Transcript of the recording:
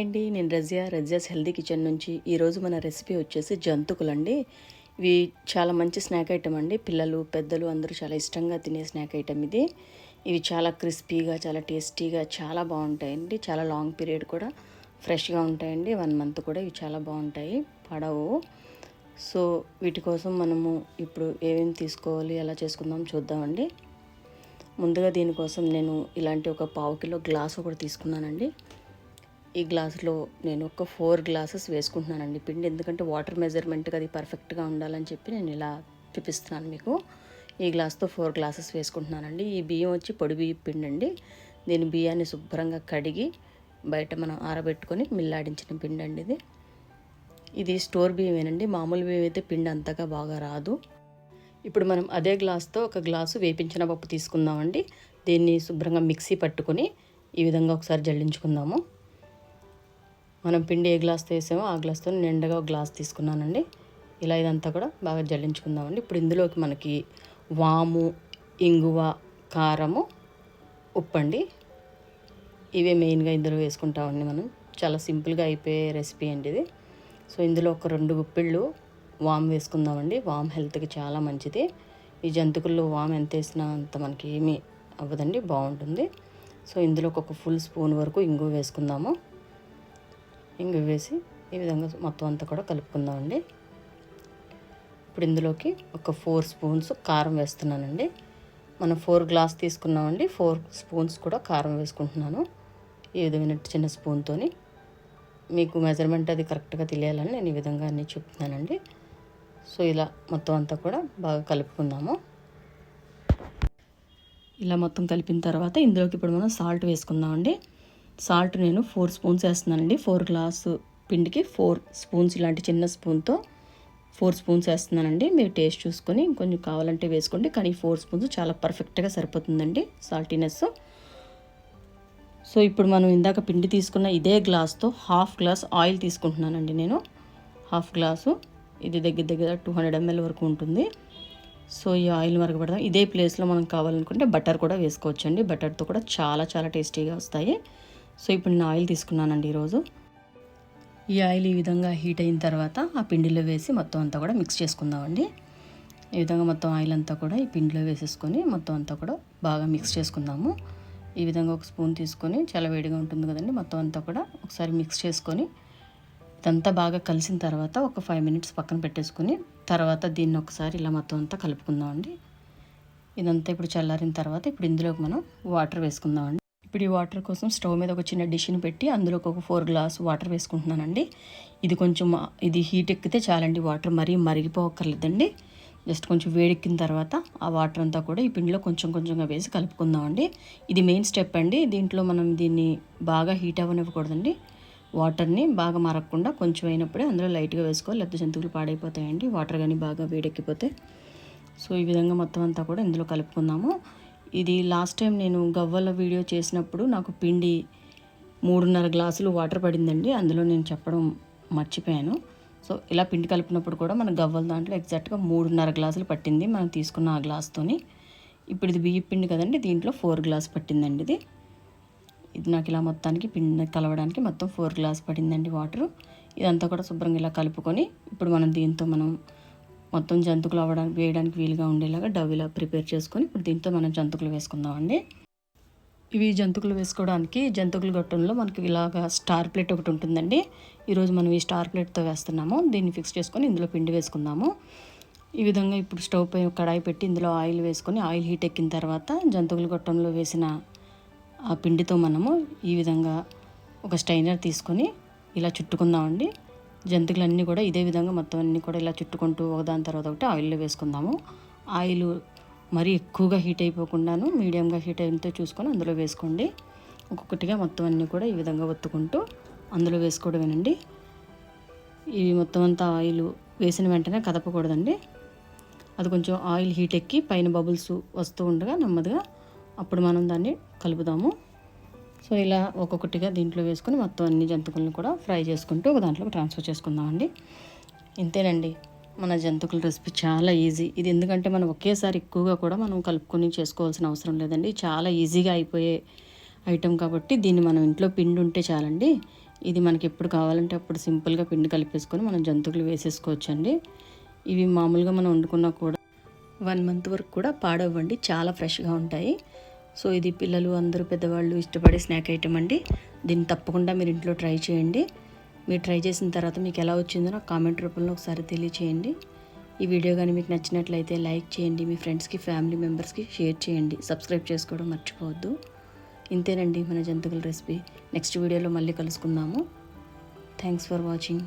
Hi అండి నేను Razia Razia's healthy kitchen నుంచి ఈరోజు మన రెసిపీ వచ్చేసి జంతుకులండి. ఇవి చాలా మంచి స్నాక్ ఐటమ్ అండి. పిల్లలు పెద్దలు అందరూ చాలా ఇష్టంగా తినే స్నాక్ ఐటమ్ ఇది. ఇవి చాలా క్రిస్పీగా చాలా టేస్టీగా చాలా బాగుంటాయండి. చాలా లాంగ్ పీరియడ్ కూడా ఫ్రెష్గా ఉంటాయండి. వన్ మంత్ కూడా ఇవి చాలా బాగుంటాయి. పడవు. సో వీటి కోసం మనము ఇప్పుడు ఏమేమి తీసుకోవాలి ఎలా చేసుకుందాం చూద్దామండి. ముందుగా దీనికోసం నేను ఇలాంటి ఒక పావు కిలో గ్లాస్ ఒకటి తీసుకున్నానండి. ఈ గ్లాసులో నేను ఒక ఫోర్ గ్లాసెస్ వేసుకుంటున్నానండి. పిండి ఎందుకంటే వాటర్ మెజర్మెంట్గా అది పర్ఫెక్ట్గా ఉండాలని చెప్పి నేను ఇలా చూపిస్తున్నాను మీకు. ఈ గ్లాస్తో ఫోర్ గ్లాసెస్ వేసుకుంటున్నానండి. ఈ బియ్యం వచ్చి పొడి బియ్యం పిండి అండి దీని బియ్యాన్ని శుభ్రంగా కడిగి బయట మనం ఆరబెట్టుకొని మిల్లాడించిన పిండి అండి ఇది. ఇది స్టోర్ బియ్యమేనండి. మామూలు బియ్యం అయితే పిండి అంతగా బాగా రాదు. ఇప్పుడు మనం అదే గ్లాస్తో ఒక గ్లాసు వేపించిన పప్పు తీసుకుందామండి. దీన్ని శుభ్రంగా మిక్సీ పట్టుకొని ఈ విధంగా ఒకసారి జల్లించుకుందాము. మనం పిండి ఏ గ్లాస్తో వేసామో ఆ గ్లాస్తో నిండగా ఒక గ్లాస్ తీసుకున్నానండి. ఇలా ఇదంతా కూడా బాగా జల్లించుకుందామండి. ఇప్పుడు ఇందులోకి మనకి వాము ఇంగువ కారము ఉప్పండి. ఇవే మెయిన్గా ఇందులో వేసుకుంటామండి మనం. చాలా సింపుల్గా అయిపోయే రెసిపీ అండి ఇది. సో ఇందులో ఒక రెండు గుప్పిళ్ళు వామ్ వేసుకుందామండి. వామ్ హెల్త్కి చాలా మంచిది. ఈ జంతుకుల్లో వామ్ ఎంత వేసినా అంత మనకి ఏమీ అవ్వదండి బాగుంటుంది. సో ఇందులో ఒక ఫుల్ స్పూన్ వరకు ఇంగు వేసుకుందాము. ఇంగు వేసి ఈ విధంగా మొత్తం అంతా కూడా కలుపుకుందామండి. ఇప్పుడు ఇందులోకి ఒక ఫోర్ స్పూన్స్ కారం వేస్తున్నానండి. మనం ఫోర్ గ్లాస్ తీసుకున్నామండి. ఫోర్ స్పూన్స్ కూడా కారం వేసుకుంటున్నాను. ఈ విధమైన చిన్న స్పూన్తో మీకు మెజర్మెంట్ అది కరెక్ట్గా తెలియాలని నేను ఈ విధంగా అన్నీ చెప్తున్నానండి. సో ఇలా మొత్తం అంతా కూడా బాగా కలుపుకుందాము. ఇలా మొత్తం కలిపిన తర్వాత ఇందులోకి ఇప్పుడు మనం సాల్ట్ వేసుకుందామండి. సాల్ట్ నేను ఫోర్ స్పూన్స్ వేస్తున్నానండి. ఫోర్ గ్లాసు పిండికి ఫోర్ స్పూన్స్ ఇలాంటి చిన్న స్పూన్తో ఫోర్ స్పూన్స్ వేస్తున్నానండి. మీరు టేస్ట్ చూసుకొని ఇంకొంచెం కావాలంటే వేసుకోండి. కానీ ఫోర్ స్పూన్స్ చాలా పర్ఫెక్ట్గా సరిపోతుందండి సాల్టీనెస్ సో ఇప్పుడు మనం ఇందాక పిండి తీసుకున్న ఇదే గ్లాస్తో హాఫ్ గ్లాస్ ఆయిల్ తీసుకుంటున్నానండి నేను. Half glass. ఇది దగ్గర దగ్గర టూ హండ్రెడ్ ఎంఎల్ వరకు ఉంటుంది. సో ఈ ఆయిల్ మరగబెడదాం. ఇదే ప్లేస్లో మనం కావాలనుకుంటే బటర్ కూడా వేసుకోవచ్చండి. బటర్తో కూడా చాలా చాలా టేస్టీగా వస్తాయి. సో ఇప్పుడు నేను ఆయిల్ తీసుకున్నానండి ఈరోజు. ఈ ఆయిల్ ఈ విధంగా హీట్ అయిన తర్వాత ఆ పిండిలో వేసి మొత్తం అంతా కూడా మిక్స్ చేసుకుందామండి. ఈ విధంగా మొత్తం ఆయిల్ అంతా కూడా ఈ పిండిలో వేసేసుకొని మొత్తం అంతా కూడా బాగా మిక్స్ చేసుకుందాము. ఈ విధంగా ఒక స్పూన్ తీసుకొని చాలా వేడిగా ఉంటుంది కదండి మొత్తం అంతా కూడా ఒకసారి మిక్స్ చేసుకొని ఇదంతా బాగా కలిసిన తర్వాత ఒక ఫైవ్ మినిట్స్ పక్కన పెట్టేసుకొని తర్వాత దీన్ని ఒకసారి ఇలా మొత్తం అంతా కలుపుకుందామండి. ఇదంతా ఇప్పుడు చల్లారిన తర్వాత ఇప్పుడు ఇందులోకి మనం వాటర్ వేసుకుందామండి. ఇప్పుడు ఈ వాటర్ కోసం స్టవ్ మీద ఒక చిన్న డిష్ని పెట్టి అందులోకి ఒక ఫోర్ గ్లాస్ వాటర్ వేసుకుంటున్నానండి. ఇది కొంచెం ఇది హీట్ ఎక్కితే చాలండి వాటర్ మరీ మరిగిపోకర్లేదండి జస్ట్ కొంచెం వేడెక్కిన తర్వాత ఆ వాటర్ అంతా కూడా ఈ పిండిలో కొంచెం కొంచెంగా వేసి కలుపుకుందామండి. ఇది మెయిన్ స్టెప్ అండి. దీంట్లో మనం దీన్ని బాగా హీట్ అవ్వనివ్వకూడదండి. వాటర్ని బాగా మరగకుండా కొంచెం అయినప్పుడే అందులో లైట్గా వేసుకోవాలి. లేకపోతే జంతువులు పాడైపోతాయండి. వాటర్ కానీ బాగా వేడెక్కిపోతే. సో ఈ విధంగా మొత్తం అంతా కూడా ఇందులో కలుపుకుందాము. ఇది లాస్ట్ టైం నేను గవ్వల వీడియో చేసినప్పుడు నాకు పిండి మూడున్నర గ్లాసులు వాటర్ పడిందండి. అందులో నేను చెప్పడం మర్చిపోయాను. సో ఇలా పిండి కలిపినప్పుడు కూడా మన గవ్వల దాంట్లో ఎగ్జాక్ట్గా మూడున్నర గ్లాసులు పట్టింది మనం తీసుకున్న ఆ గ్లాస్తోని ఇప్పుడు ఇది బియ్య పిండి కదండి దీంట్లో ఫోర్ గ్లాస్ పట్టిందండి ఇది. ఇది నాకు ఇలా మొత్తానికి పిండి కలవడానికి మొత్తం ఫోర్ గ్లాస్ పడిందండి వాటర్ ఇదంతా కూడా శుభ్రంగా ఇలా కలుపుకొని ఇప్పుడు మనం దీంతో మనం మొత్తం జంతుకులు అవ్వడానికి వేయడానికి వీలుగా ఉండేలాగా డవ్ ఇలా ప్రిపేర్ చేసుకొని ఇప్పుడు దీంతో మనం జంతుకులు వేసుకుందామండి. ఇవి జంతుకులు వేసుకోవడానికి జంతుకులు గొట్టంలో మనకి ఇలాగా స్టార్ ప్లేట్ ఒకటి ఉంటుందండి. ఈరోజు మనం ఈ స్టార్ ప్లేట్తో వేస్తున్నాము. దీన్ని ఫిక్స్ చేసుకొని ఇందులో పిండి వేసుకుందాము. ఈ విధంగా ఇప్పుడు స్టవ్ పై కడాయి పెట్టి ఇందులో ఆయిల్ వేసుకొని ఆయిల్ హీట్ ఎక్కిన తర్వాత జంతువుల గొట్టంలో వేసిన ఆ పిండితో మనము ఈ విధంగా ఒక స్టైనర్ తీసుకొని ఇలా చుట్టుకుందామండి. జంతువులన్నీ కూడా ఇదే విధంగా మొత్తం అన్నీ కూడా ఇలా చుట్టుకుంటూ ఒకదాని తర్వాత ఒకటి ఆయిల్లో వేసుకుందాము. ఆయిల్ మరీ ఎక్కువగా హీట్ అయిపోకుండాను మీడియంగా హీట్ అయినతో చూసుకొని అందులో వేసుకోండి. ఒక్కొక్కటిగా మొత్తం అన్నీ కూడా ఈ విధంగా ఒత్తుకుంటూ అందులో వేసుకోవడమేనండి. ఇవి మొత్తం అంతా ఆయిల్ వేసిన వెంటనే కదపకూడదండి. అది కొంచెం ఆయిల్ హీట్ ఎక్కి పైన బబుల్స్ వస్తూ ఉండగా నెమ్మదిగా అప్పుడు మనం దాన్ని కలుపుదాము. సో ఇలా ఒక్కొక్కటిగా దీంట్లో వేసుకొని మొత్తం అన్ని జంతుకులను కూడా ఫ్రై చేసుకుంటూ ఒక దాంట్లో ట్రాన్స్ఫర్ చేసుకుందామండి ఇంతేనండి మన జంతుకుల రెసిపీ చాలా ఈజీ. ఇది ఎందుకంటే మనం ఒకేసారి ఎక్కువగా కూడా మనం కలుపుకొని చేసుకోవాల్సిన అవసరం లేదండి. చాలా ఈజీగా అయిపోయే ఐటెం కాబట్టి దీన్ని మనం ఇంట్లో పిండి ఉంటే చాలండి. ఇది మనకి ఎప్పుడు కావాలంటే అప్పుడు సింపుల్గా పిండి కలిపేసుకొని మనం జంతువులు వేసేసుకోవచ్చండి. ఇవి మామూలుగా మనం వండుకున్నా కూడా వన్ మంత్ వరకు కూడా పాడవ్వండి. చాలా ఫ్రెష్గా ఉంటాయి. సో ఇది పిల్లలు అందరూ పెద్దవాళ్ళు ఇష్టపడే స్నాక్ ఐటెం అండి. దీన్ని తప్పకుండా మీరు ఇంట్లో ట్రై చేయండి. మీరు ట్రై చేసిన తర్వాత మీకు ఎలా వచ్చిందో నాకు కామెంట్ రూపంలో ఒకసారి తెలియచేయండి. ఈ వీడియో కానీ మీకు నచ్చినట్లయితే లైక్ చేయండి మీ ఫ్రెండ్స్కి ఫ్యామిలీ మెంబర్స్కి షేర్ చేయండి. సబ్స్క్రైబ్ చేసుకోవడం మర్చిపోవద్దు. ఇంతేనండి మన జంతువుల రెసిపీ. నెక్స్ట్ వీడియోలో మళ్ళీ కలుసుకుందాము. Thanks for watching.